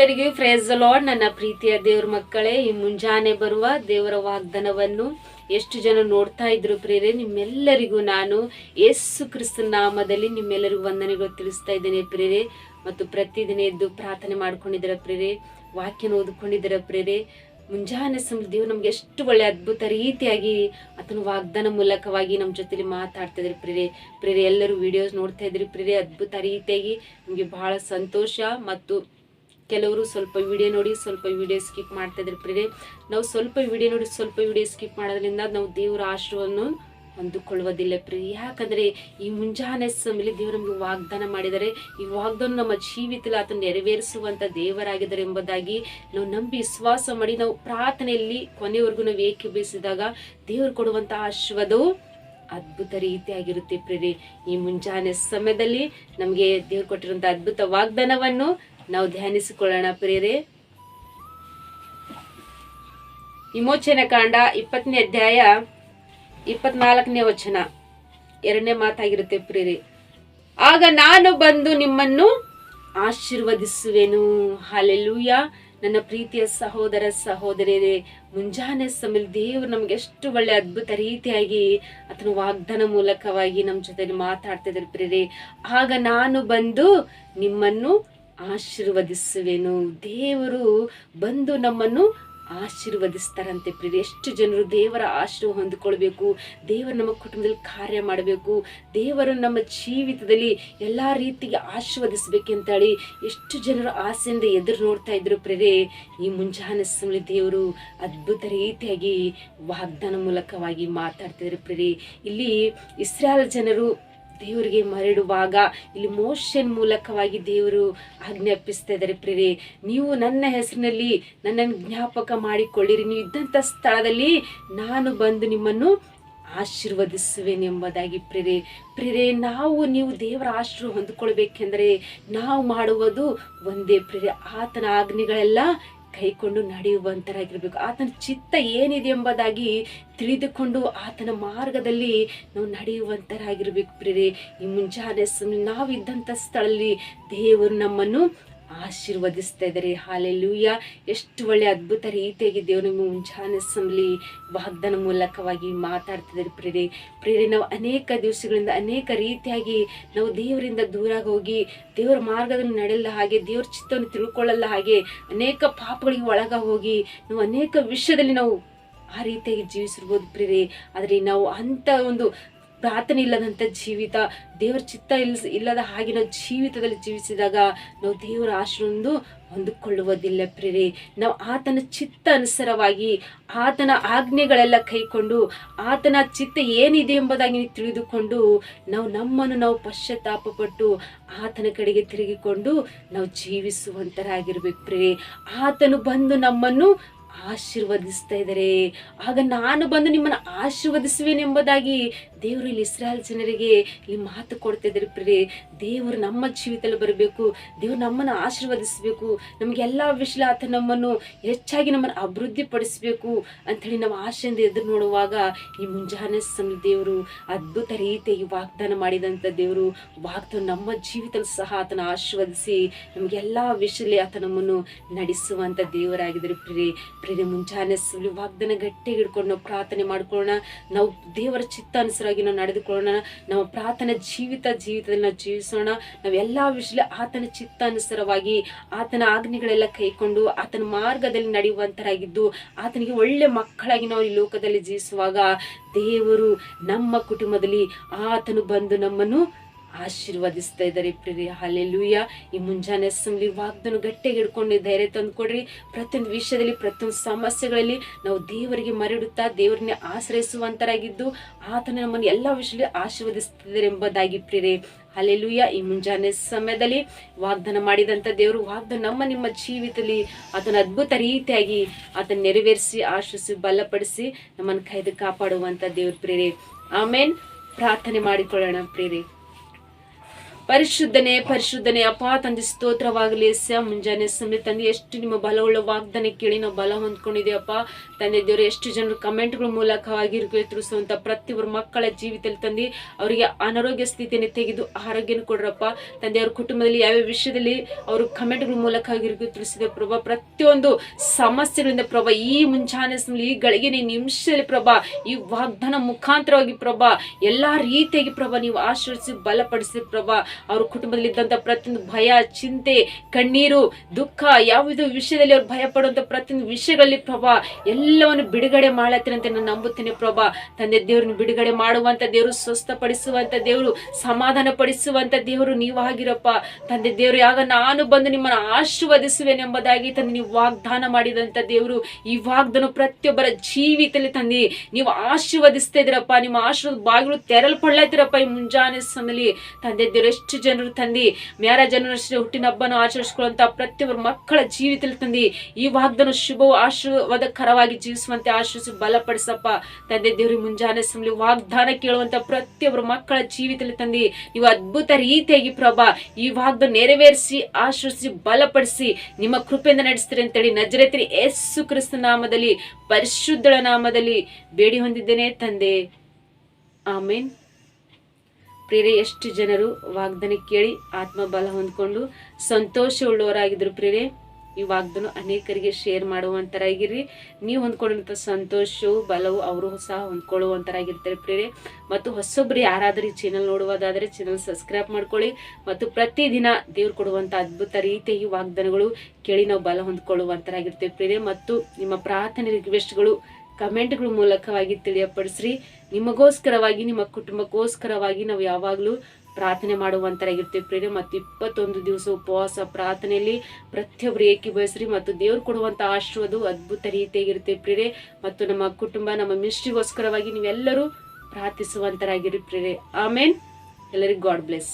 ನಿಮ್ಮೆಲ್ಲರಿಗೂ phrase lord ನನ್ನ ಪ್ರೀತಿಯ ದೇವ್ರ ಮಕ್ಕಳೇ, ಈ ಮುಂಜಾನೆ ಬರುವ ದೇವರ ವಾಗ್ದಾನವನ್ನು ಎಷ್ಟು ಜನ ನೋಡ್ತಾ ಇದ್ರು ಪ್ರೇರೆ ನಿಮ್ಮೆಲ್ಲರಿಗೂ ನಾನು ಯೇಸು ಕ್ರಿಸ್ತನ ನಾಮದಲ್ಲಿ ನಿಮ್ಮೆಲ್ಲರಿಗೂ ವಂದನೆಗಳು ತಿಳಿಸ್ತಾ ಇದ್ದೇನೆ ಪ್ರೇರೆ ಮತ್ತು ಪ್ರತಿದಿನ ಎದ್ದು ಪ್ರಾರ್ಥನೆ ಮಾಡ್ಕೊಂಡಿದ್ದೀರ ಪ್ರೇರೆ ವಾಕ್ಯನ ಓದ್ಕೊಂಡಿದ್ದೀರ ಪ್ರೇರೆ ಮುಂಜಾನೆ ಸಮೃದ್ಧಿಯು ನಮ್ಗೆ ಎಷ್ಟು ಒಳ್ಳೆ ಅದ್ಭುತ ರೀತಿಯಾಗಿ ಆತನ ವಾಗ್ದಾನ ಮೂಲಕವಾಗಿ ನಮ್ಮ ಜೊತೆಲಿ ಮಾತಾಡ್ತಾ ಇದ್ರಿ ಪ್ರೇರೆ ಪ್ರೇರೆ ಎಲ್ಲರೂ ವಿಡಿಯೋಸ್ ನೋಡ್ತಾ ಇದ್ರಿ ಪ್ರೇರೆ ಅದ್ಭುತ ರೀತಿಯಾಗಿ ನಮಗೆ ಬಹಳ ಸಂತೋಷ ಮತ್ತು ಕೆಲವರು ಸ್ವಲ್ಪ ವಿಡಿಯೋ ನೋಡಿ, ಸ್ವಲ್ಪ ವಿಡಿಯೋ ಸ್ಕಿಪ್ ಮಾಡ್ತಾ ಇದ್ರೆ ಪ್ರೇರೆ ನಾವು ಸ್ವಲ್ಪ ವಿಡಿಯೋ ನೋಡಿ, ಸ್ವಲ್ಪ ವಿಡಿಯೋ ಸ್ಕಿಪ್ ಮಾಡೋದ್ರಿಂದ ನಾವು ದೇವರ ಆಶ್ರವನ್ನು ಅಂದುಕೊಳ್ಳುವುದಿಲ್ಲ ಪ್ರಿಯ. ಯಾಕಂದರೆ ಈ ಮುಂಜಾನೆ ಸಮಯದಲ್ಲಿ ದೇವರು ನಮಗೆ ವಾಗ್ದಾನ ಮಾಡಿದರೆ, ಈ ವಾಗ್ದಾನ ನಮ್ಮ ಜೀವಿತದಲ್ಲಿ ಆತ ನೆರವೇರಿಸುವಂಥ ದೇವರಾಗಿದ್ದಾರೆ ಎಂಬುದಾಗಿ ನಾವು ನಂಬಿ ವಿಶ್ವಾಸ ಮಾಡಿ ನಾವು ಪ್ರಾರ್ಥನೆಯಲ್ಲಿ ಕೊನೆವರೆಗೂ ನಾವು ಏಕೆ ಬಯಸಿದಾಗ ದೇವರು ಕೊಡುವಂತ ಆಶೀರ್ವಾದವು ಅದ್ಭುತ ರೀತಿಯಾಗಿರುತ್ತೆ ಪ್ರೇರಿ ಈ ಮುಂಜಾನೆ ಸಮಯದಲ್ಲಿ ನಮಗೆ ದೇವರು ಕೊಟ್ಟಿರುವಂಥ ಅದ್ಭುತ ವಾಗ್ದಾನವನ್ನು ನಾವು ಧ್ಯಾನಿಸಿಕೊಳ್ಳೋಣ ಪ್ರಿಯರೇ. ವಿಮೋಚನೆ ಕಾಂಡ ಇಪ್ಪತ್ತನೇ ಅಧ್ಯಾಯ, ಇಪ್ಪತ್ನಾಲ್ಕನೇ ವಚನ. ಎರಡನೇ ಮಾತಾಗಿರುತ್ತೆ ಪ್ರಿಯರಿ. ಆಗ ನಾನು ಬಂದು ನಿಮ್ಮನ್ನು ಆಶೀರ್ವದಿಸುವೆನು. ಹಾಲೆಲ್ಲೂಯ. ನನ್ನ ಪ್ರೀತಿಯ ಸಹೋದರ ಸಹೋದರಿಯರೇ ಮುಂಜಾನೆ ಸಮಯ ದೇವರು ನಮ್ಗೆ ಎಷ್ಟು ಒಳ್ಳೆ ಅದ್ಭುತ ರೀತಿಯಾಗಿ ಆತನ ವಾಗ್ದಾನ ಮೂಲಕವಾಗಿ ನಮ್ಮ ಜೊತೆಲಿ ಮಾತಾಡ್ತಿದ್ರು ಪ್ರೇರೆ ಆಗ ನಾನು ಬಂದು ನಿಮ್ಮನ್ನು ಆಶೀರ್ವದಿಸುವೆನು. ದೇವರು ಬಂದು ನಮ್ಮನ್ನು ಆಶೀರ್ವದಿಸ್ತಾರಂತೆ ಪ್ರಿಯ ಎಷ್ಟು ಜನರು ದೇವರ ಆಶೀರ್ವ ಹೊಂದಿಕೊಳ್ಬೇಕು, ದೇವರು ನಮ್ಮ ಕುಟುಂಬದಲ್ಲಿ ಕಾರ್ಯ ಮಾಡಬೇಕು, ದೇವರು ನಮ್ಮ ಜೀವಿತದಲ್ಲಿ ಎಲ್ಲ ರೀತಿಗೆ ಆಶೀರ್ವದಿಸ್ಬೇಕಂತೇಳಿ ಎಷ್ಟು ಜನರು ಆಸೆಯಿಂದ ಎದುರು ನೋಡ್ತಾ ಇದ್ರು ಪ್ರೇರೆ ಈ ಮುಂಜಾನೆ ಸಮಯ ದೇವರು ಅದ್ಭುತ ರೀತಿಯಾಗಿ ವಾಗ್ದಾನ ಮೂಲಕವಾಗಿ ಮಾತಾಡ್ತಿದ್ರು ಪ್ರೇರೆ ಇಲ್ಲಿ ಇಸ್ರಾಲ್ ಜನರು ದೇವರಿಗೆ ಮರಳುವಾಗ ಇಲ್ಲಿ ಮೋಷನ್ ಮೂಲಕವಾಗಿ ದೇವರು ಆಜ್ಞಾಪಿಸ್ತಾ ಇದ್ದಾರೆ ಪ್ರೇರೆ ನೀವು ನನ್ನ ಹೆಸರಿನಲ್ಲಿ ನನ್ನನ್ನು ಜ್ಞಾಪಕ ಮಾಡಿಕೊಳ್ಳಿರಿ. ನೀವು ಇದ್ದಂಥ ಸ್ಥಳದಲ್ಲಿ ನಾನು ಬಂದು ನಿಮ್ಮನ್ನು ಆಶೀರ್ವದಿಸುವೆನೆಂಬುದಾಗಿ ಪ್ರೇರೆ ಪ್ರೇರೆ ನಾವು ನೀವು ದೇವರ ಆಶೀರ್ವ ಹೊಂದ್ಕೊಳ್ಬೇಕೆಂದರೆ ನಾವು ಮಾಡುವುದು ಒಂದೇ ಪ್ರೇರೆ ಆತನ ಆಜ್ಞೆಗಳೆಲ್ಲ ಕೈಕೊಂಡು ನಡೆಯುವಂತರಾಗಿರ್ಬೇಕು. ಆತನ ಚಿತ್ತ ಏನಿದೆ ಎಂಬುದಾಗಿ ತಿಳಿದುಕೊಂಡು ಆತನ ಮಾರ್ಗದಲ್ಲಿ ನಾವು ನಡೆಯುವಂತರಾಗಿರ್ಬೇಕು ಪ್ರೇರೆ ಈ ಮುಂಜಾನೆ ನಾವಿದ್ದಂಥ ಸ್ಥಳದಲ್ಲಿ ದೇವರು ನಮ್ಮನ್ನು ಆಶೀರ್ವದಿಸ್ತಾ ಇದ್ದಾರೆ ಹಾಲೆಲೂಯ. ಎಷ್ಟು ಒಳ್ಳೆ ಅದ್ಭುತ ರೀತಿಯಾಗಿ ದೇವರು ನಿಮ್ಮ ಮುಂಜಾನೆ ಸಮಲಿ ವಾಗ್ದಾನ ಮೂಲಕವಾಗಿ ಮಾತಾಡ್ತಿದ್ದಾರೆ ಪ್ರೇರೆ ಪ್ರೇರೆ ನಾವು ಅನೇಕ ದಿವಸಗಳಿಂದ ಅನೇಕ ರೀತಿಯಾಗಿ ನಾವು ದೇವರಿಂದ ದೂರ ಹೋಗಿ ದೇವರ ಮಾರ್ಗದಲ್ಲಿ ನಡೆಯಲ್ಲ ಹಾಗೆ, ದೇವ್ರ ಚಿತ್ತವನ್ನು ತಿಳ್ಕೊಳ್ಳಲ್ಲ ಹಾಗೆ ಅನೇಕ ಪಾಪಗಳಿಗೆ ಒಳಗ ಹೋಗಿ ನಾವು ಅನೇಕ ವಿಷಯದಲ್ಲಿ ನಾವು ಆ ರೀತಿಯಾಗಿ ಜೀವಿಸಿರ್ಬೋದು ಪ್ರೇರೆ ಆದರೆ ನಾವು ಅಂಥ ಒಂದು ಪ್ರಾರ್ಥನೆ ಇಲ್ಲದಂಥ ಜೀವಿತ, ದೇವರ ಚಿತ್ತ ಇಲ್ ಇಲ್ಲದ ಹಾಗೆ ನಾವು ಜೀವಿತದಲ್ಲಿ ಜೀವಿಸಿದಾಗ ನಾವು ದೇವರ ಆಶ್ರಮದ್ದು ಹೊಂದಿಕೊಳ್ಳುವುದಿಲ್ಲ ಪ್ರೇರಿ ನಾವು ಆತನ ಚಿತ್ತ ಅನುಸಾರವಾಗಿ, ಆತನ ಆಜ್ಞೆಗಳೆಲ್ಲ ಕೈಕೊಂಡು, ಆತನ ಚಿತ್ತ ಏನಿದೆ ಎಂಬುದಾಗಿ ತಿಳಿದುಕೊಂಡು, ನಾವು ನಮ್ಮನ್ನು ನಾವು ಪಶ್ಚಾತ್ತಾಪಪಟ್ಟು ಆತನ ಕಡೆಗೆ ತಿರುಗಿಕೊಂಡು ನಾವು ಜೀವಿಸುವಂತರಾಗಿರ್ಬೇಕು ಪ್ರೇರಿ ಆತನು ಬಂದು ನಮ್ಮನ್ನು ಆಶೀರ್ವದಿಸ್ತಾ ಇದ್ದಾರೆ. ಆಗ ನಾನು ಬಂದು ನಿಮ್ಮನ್ನು ಆಶೀರ್ವದಿಸುವೆನೆಂಬುದಾಗಿ ದೇವರು ಇಲ್ಲಿ ಇಸ್ರಾಯಲ್ ಜನರಿಗೆ ಇಲ್ಲಿ ಮಾತು ಕೊಡ್ತಾ ಇದ್ದಾರೆ ದೇವರು ನಮ್ಮ ಜೀವಿತದಲ್ಲಿ ಬರಬೇಕು. ದೇವರು ನಮ್ಮನ್ನು ಆಶೀರ್ವದಿಸಬೇಕು. ನಮಗೆಲ್ಲ ವಿಷಯ ಆತ ನಮ್ಮನ್ನು ಹೆಚ್ಚಾಗಿ ನಮ್ಮನ್ನು ಅಭಿವೃದ್ಧಿ ಪಡಿಸಬೇಕು ಅಂಥೇಳಿ ನಾವು ಆಶೆಯಿಂದ ಎದುರು ನೋಡುವಾಗ ಈ ಮುಂಜಾನೆ ಸಮ ದೇವರು ಅದ್ಭುತ ರೀತಿಯಾಗಿ ವಾಗ್ದಾನ ಮಾಡಿದಂಥ ದೇವರು ವಾಗ್ದಾನ ನಮ್ಮ ಜೀವಿತದಲ್ಲಿ ಸಹ ಆತನ ಆಶೀರ್ವದಿಸಿ ನಮಗೆಲ್ಲ ವಿಷಯದಲ್ಲಿ ಆತ ನಮ್ಮನ್ನು ನಡೆಸುವಂಥ ದೇವರಾಗಿದ್ದಾರೆ ಪ್ರಿಯರೇ. ಪ್ರಿಯರೇ ಮುಂಜಾನೆ ವಾಗ್ದನ ಗಟ್ಟಿಗೆ ಹಿಡ್ಕೊಂಡು ನಾವು ಪ್ರಾರ್ಥನೆ ಮಾಡ್ಕೊಳ್ಳೋಣ. ನಾವು ದೇವರ ಚಿತ್ತ ಅನುಸರಾಗಿ ನಾವು ನಡೆದುಕೊಳ್ಳೋಣ. ನಮ್ಮ ಪ್ರಾರ್ಥನೆ ಜೀವಿತ ಜೀವಿತದಲ್ಲಿ ನಾವು ಜೀವಿಸೋಣ. ನಾವೆಲ್ಲ ವಿಷಯ ಆತನ ಚಿತ್ತ ಅನುಸಾರವಾಗಿ ಆತನ ಆಜ್ಞೆಗಳೆಲ್ಲ ಕೈಕೊಂಡು, ಆತನ ಮಾರ್ಗದಲ್ಲಿ ನಡೆಯುವಂತರಾಗಿದ್ದು, ಆತನಿಗೆ ಒಳ್ಳೆ ಮಕ್ಕಳಾಗಿ ನಾವು ಈ ಲೋಕದಲ್ಲಿ ಜೀವಿಸುವಾಗ ದೇವರು ನಮ್ಮ ಕುಟುಂಬದಲ್ಲಿ ಆತನು ಬಂದು ನಮ್ಮನ್ನು ಆಶೀರ್ವದಿಸ್ತಾ ಇದ್ದಾರೆ ಪ್ರಿಯ ಹಾಲೆಲೂಯ ಈ ಮುಂಜಾನೆ ಅಸೆಂಬ್ಲಿ ವಾಗ್ದನ್ನು ಗಟ್ಟಿಗೆ ಹಿಡ್ಕೊಂಡು ಧೈರ್ಯ ತಂದುಕೊಡ್ರಿ. ಪ್ರತಿಯೊಂದು ವಿಷಯದಲ್ಲಿ, ಪ್ರತಿಯೊಂದು ಸಮಸ್ಯೆಗಳಲ್ಲಿ ನಾವು ದೇವರಿಗೆ ಮರಡುತ್ತಾ ದೇವರನ್ನೇ ಆಶ್ರಯಿಸುವಂತರಾಗಿದ್ದು, ಆತನ ನಮ್ಮನ್ನು ಎಲ್ಲ ವಿಷಯದಲ್ಲಿ ಆಶೀರ್ವದಿಸ್ತಿದ್ದಾರೆ ಎಂಬುದಾಗಿ ಪ್ರಿಯರೇ. ಅಲ್ಲೆಲುಯ್ಯ ಈ ಮುಂಜಾನೆ ಸಮಯದಲ್ಲಿ ವಾಗ್ದಾನ ಮಾಡಿದಂಥ ದೇವರು ವಾಗ್ದಾನ ನಮ್ಮ, ನಿಮ್ಮ ಜೀವಿತದಲ್ಲಿ ಅದನ್ನು ಅದ್ಭುತ ರೀತಿಯಾಗಿ ಅದನ್ನು ನೆರವೇರಿಸಿ ಆಶ್ರಯಿಸಿ ಬಲಪಡಿಸಿ ನಮ್ಮನ್ನು ಕೈದು ಕಾಪಾಡುವಂಥ ದೇವ್ರ ಪ್ರೇರೆ ಆಮೇನ್ ಪ್ರಾರ್ಥನೆ ಮಾಡಿಕೊಳ್ಳೋಣ ಪ್ರೇರೆ ಪರಿಶುದ್ಧನೇ ಪರಿಶುದ್ಧನೇ, ಅಪ್ಪ ತಂದೆ, ಸ್ತೋತ್ರವಾಗಲಿ ಸ ಮುಂಜಾನೆ ಸಮಯ ತಂದೆ, ಎಷ್ಟು ನಿಮ್ಮ ಬಲವುಳ್ಳ ವಾಗ್ದಾನ ಕೇಳಿ ನಾವು ಬಲ ಹೊಂದ್ಕೊಂಡಿದ್ದೀವಪ್ಪ ತಂದೆ ದೇವರು, ಎಷ್ಟು ಜನರು ಕಮೆಂಟ್ಗಳ ಮೂಲಕವಾಗಿ ತಿಳಿಸುವಂತ ಪ್ರತಿಯೊಬ್ಬರು ಮಕ್ಕಳ ಜೀವಿತದಲ್ಲಿ ತಂದು, ಅವರಿಗೆ ಅನಾರೋಗ್ಯ ಸ್ಥಿತಿಯನ್ನು ತೆಗೆದು ಆರೋಗ್ಯನ ಕೊಡ್ರಪ್ಪ. ತಂದೆ, ಅವ್ರ ಕುಟುಂಬದಲ್ಲಿ ಯಾವ್ಯಾವ ವಿಷಯದಲ್ಲಿ ಅವರು ಕಮೆಂಟ್ಗಳ ಮೂಲಕವಾಗಿ ತಿಳಿಸಿದ ಪ್ರಭಾ, ಪ್ರತಿಯೊಂದು ಸಮಸ್ಯೆಗಳಿಂದ ಪ್ರಭಾ, ಈ ಮುಂಜಾನೆ ಸಮಯ ಈ ಗಳಿಗೆ ನಿಮಿಷದಲ್ಲಿ ಪ್ರಭಾ, ಈ ವಾಗ್ದಾನ ಮುಖಾಂತರವಾಗಿ ಪ್ರಭಾ, ಎಲ್ಲಾ ರೀತಿಯಾಗಿ ಪ್ರಭಾ, ನೀವು ಆಶ್ರಯಿಸಿ ಬಲಪಡಿಸಿ ಪ್ರಭಾ ಅವ್ರ ಕುಟುಂಬದಲ್ಲಿ ಇದ್ದಂತ ಪ್ರತಿಯೊಂದು ಭಯ, ಚಿಂತೆ, ಕಣ್ಣೀರು, ದುಃಖ, ಯಾವುದೋ ವಿಷಯದಲ್ಲಿ ಅವ್ರು ಭಯ ಪಡುವಂತ ಪ್ರತಿಯೊಂದು ವಿಷಯಗಳಲ್ಲಿ ಪ್ರಭಾ, ಎಲ್ಲವನ್ನು ಬಿಡುಗಡೆ ಮಾಡತ್ತೀರಂತ ನಾನು ನಂಬುತ್ತೇನೆ ಪ್ರಭಾ. ತಂದೆ ದೇವ್ರನ್ನ ಬಿಡುಗಡೆ ಮಾಡುವಂತ ದೇವರು, ಸ್ವಸ್ಥಪಡಿಸುವಂತ ದೇವರು ಸಮಾಧಾನ ಪಡಿಸುವಂತ ದೇವರು ನೀವಾಗಿರಪ್ಪ ತಂದೆ ದೇವರು ಯಾವಾಗ ನಾನು ಬಂದು ನಿಮ್ಮನ್ನು ಆಶೀರ್ವದಿಸುವೆನೆಂಬುದಾಗಿ ತಂದೆ ನೀವು ವಾಗ್ದಾನ ಮಾಡಿದಂತ ದೇವರು. ಈ ವಾಗ್ದಾನ ಪ್ರತಿಯೊಬ್ಬರ ಜೀವಿತದಲ್ಲಿ ತಂದೆ ನೀವು ಆಶೀರ್ವದಿಸ್ತಾ ಇದ್ದೀರಪ್ಪ ನಿಮ್ಮ ಆಶೀರ್ವಾದ ಬಾಗಿಲು ತೆರಲ್ಪಡ್ಲತ್ತೀರಪ್ಪ ಈ ಮುಂಜಾನೆ ಸಮಯಲ್ಲಿ ತಂದೆ ದೇವರು ಎಷ್ಟು ಜನರು ತಂದಿ ಶ್ರೀ ಹುಟ್ಟಿನ ಹಬ್ಬನ ಆಚರಿಸಿಕೊಳ್ಳುವಂತಹ ಪ್ರತಿಯೊಬ್ಬರ ಮಕ್ಕಳ ಜೀವಿತದಲ್ಲಿ ತಂದಿ, ಈ ವಾಗ್ದಾನ ಶುಭ ಆಶೀರ್ವಾದಕರವಾಗಿ ಜೀವಿಸುವಂತೆ ಆಶೀರ್ವಿಸಿ ಬಲಪಡಿಸಪ್ಪ. ತಂದೆ ದೇವ್ರಿ ಮುಂಜಾನೆ ಸಮಲಿ ವಾಗ್ದಾನ ಕೇಳುವಂತ ಪ್ರತಿಯೊಬ್ಬರ ಮಕ್ಕಳ ಜೀವಿತದಲ್ಲಿ ತಂದಿ, ನೀವು ಅದ್ಭುತ ರೀತಿಯಾಗಿ ಪ್ರಭಾ, ಈ ವಾಗ್ದಾನ ನೆರವೇರಿಸಿ, ಆಶೀರ್ವಿಸಿ, ಬಲಪಡಿಸಿ, ನಿಮ್ಮ ಕೃಪೆಯಿಂದ ನಡೆಸ್ತೀರಿ ಅಂತೇಳಿ ನಜರೇತ್ರಿ ಯೇಸು ಕ್ರಿಸ್ತ ನಾಮದಲ್ಲಿ, ಪರಿಶುದ್ಧಳ ನಾಮದಲ್ಲಿ ಬೇಡಿ ಹೊಂದಿದ್ದೇನೆ ತಂದೆ. ಆಮೇನ್. ಪ್ರೇರೆ ಎಷ್ಟು ಜನರು ವಾಗ್ದಾನ ಕೇಳಿ ಆತ್ಮ ಬಲ ಹೊಂದ್ಕೊಂಡು ಸಂತೋಷ ಉಳ್ಳವರಾಗಿದ್ರು ಪ್ರೇರೆ ಈ ವಾಗ್ದಾನ ಅನೇಕರಿಗೆ ಶೇರ್ ಮಾಡುವಂತರಾಗಿರ್ರಿ. ನೀವು ಹೊಂದ್ಕೊಂಡಂಥ ಸಂತೋಷವು, ಬಲವು ಅವರು ಸಹ ಹೊಂದ್ಕೊಳ್ಳುವಂತರಾಗಿರ್ತಾರೆ ಪ್ರೇರೆ ಮತ್ತು ಹೊಸೊಬ್ರು ಯಾರಾದರೂ ಈ ಚಾನಲ್ ನೋಡುವುದಾದರೆ ಚಾನಲ್ ಸಬ್ಸ್ಕ್ರೈಬ್ ಮಾಡ್ಕೊಳ್ಳಿ. ಮತ್ತು ಪ್ರತಿದಿನ ದೇವ್ರು ಕೊಡುವಂಥ ಅದ್ಭುತ ರೀತಿಯ ಈ ವಾಗ್ದಾನಗಳು ಕೇಳಿ ನಾವು ಬಲ ಹೊಂದ್ಕೊಳ್ಳುವಂತರಾಗಿರ್ತೇವೆ ಪ್ರೇರೆ ಮತ್ತು ನಿಮ್ಮ ಪ್ರಾರ್ಥನೆ ರಿಕ್ವೆಸ್ಟ್ಗಳು ಕಮೆಂಟ್ಗಳ ಮೂಲಕವಾಗಿ ತಿಳಿಯಪಡಿಸ್ರಿ. ನಿಮಗೋಸ್ಕರವಾಗಿ, ನಿಮ್ಮ ಕುಟುಂಬಕ್ಕೋಸ್ಕರವಾಗಿ ನಾವು ಯಾವಾಗಲೂ ಪ್ರಾರ್ಥನೆ ಮಾಡುವಂತರಾಗಿರ್ತೀವಿ ಪ್ರೇರೆ ಮತ್ತು ಇಪ್ಪತ್ತೊಂದು ದಿವಸ ಉಪವಾಸ ಪ್ರಾರ್ಥನೆಯಲ್ಲಿ ಪ್ರತಿಯೊಬ್ಬರು ಬಯಸ್ರಿ ಮತ್ತು ದೇವ್ರು ಕೊಡುವಂಥ ಆಶೀರ್ವಾದ ಅದ್ಭುತ ರೀತಿಯಾಗಿರುತ್ತೆ ಪ್ರೇರೆ ಮತ್ತು ನಮ್ಮ ಕುಟುಂಬ, ನಮ್ಮ ಮಿಸ್ಟ್ರಿಗೋಸ್ಕರವಾಗಿ ನೀವೆಲ್ಲರೂ ಪ್ರಾರ್ಥಿಸುವಂತರಾಗಿರಿ ಪ್ರೇರೆ ಆಮೇನ್. ಎಲ್ಲರಿಗೂ ಗಾಡ್ ಬ್ಲೆಸ್